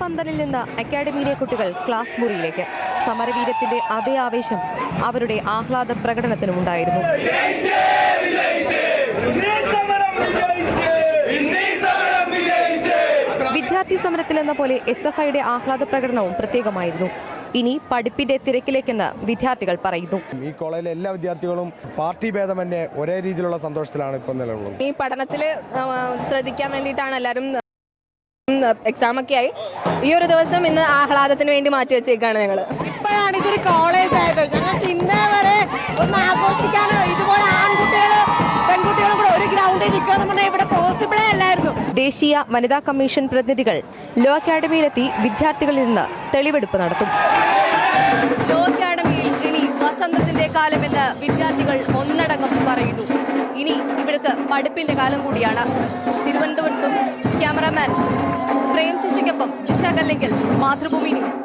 പന്തലിൽ നിന്ന് അക്കാഡമിയിലെ കുട്ടികൾ ക്ലാസ് മുറിയിലേക്ക്. സമരവീരത്തിന്റെ അതേ ആവേശം അവരുടെ ആഹ്ലാദ പ്രകടനത്തിനുമുണ്ടായിരുന്നു വിദ്യാർത്ഥി സമരത്തിൽ എന്ന പോലെ എസ് എഫ് ഐയുടെ ആഹ്ലാദ പ്രകടനവും പ്രത്യേകമായിരുന്നു. ഇനി പഠിപ്പിന്റെ തിരക്കിലേക്കെന്ന് വിദ്യാർത്ഥികൾ പറയുന്നു. ഈ കോളേജിലെ എല്ലാ വിദ്യാർത്ഥികളും പാർട്ടി ഭേദമന്യേ ഒരേ രീതിയിലുള്ള സന്തോഷത്തിലാണ് ഇപ്പോൾ നിലവിലുള്ളത് ഈ പഠനത്തിൽ ശ്രദ്ധിക്കാൻ വേണ്ടിയിട്ടാണ് എല്ലാവരും എക്സാം ഒക്കെ ആയി. ഈ ഒരു ദിവസം ഇന്ന് ആഹ്ലാദത്തിന് വേണ്ടി മാറ്റി വെച്ചേക്കാണ് ഞങ്ങൾ ഇപ്പോഴാണ് ഇതൊരു കോളേജ് ആയത്. ഞങ്ങൾക്ക് ഇന്നേ വരെ ഒന്ന് ആഘോഷിക്കാനോ ഇതുപോലെ ആൺകുട്ടികൾ പെൺകുട്ടികളും കൂടെ ഒരു ഗ്രൗണ്ടിൽ പറഞ്ഞാൽ ഇവിടെ പോസിബിളേ അല്ലായിരുന്നു. ദേശീയ വനിതാ കമ്മീഷൻ പ്രതിനിധികൾ ലോ അക്കാഡമിയിലെത്തി വിദ്യാർത്ഥികളിൽ നിന്ന് തെളിവെടുപ്പ് നടത്തും. ലോ അക്കാഡമിയിൽ ഇനി വസന്തത്തിന്റെ കാലമെന്ന് വിദ്യാർത്ഥികൾ ഒന്നടങ്കം പറയുന്നു. ഇനി ഇവിടുത്തെ പഠിപ്പിന്റെ കാലം കൂടിയാണ്. തിരുവനന്തപുരത്തും ക്യാമറാമാൻ പ്രേം ശശിക്കൊപ്പം ജിഷ കല്ലിങ്കൽ മാതൃഭൂമി ന്യൂസ്.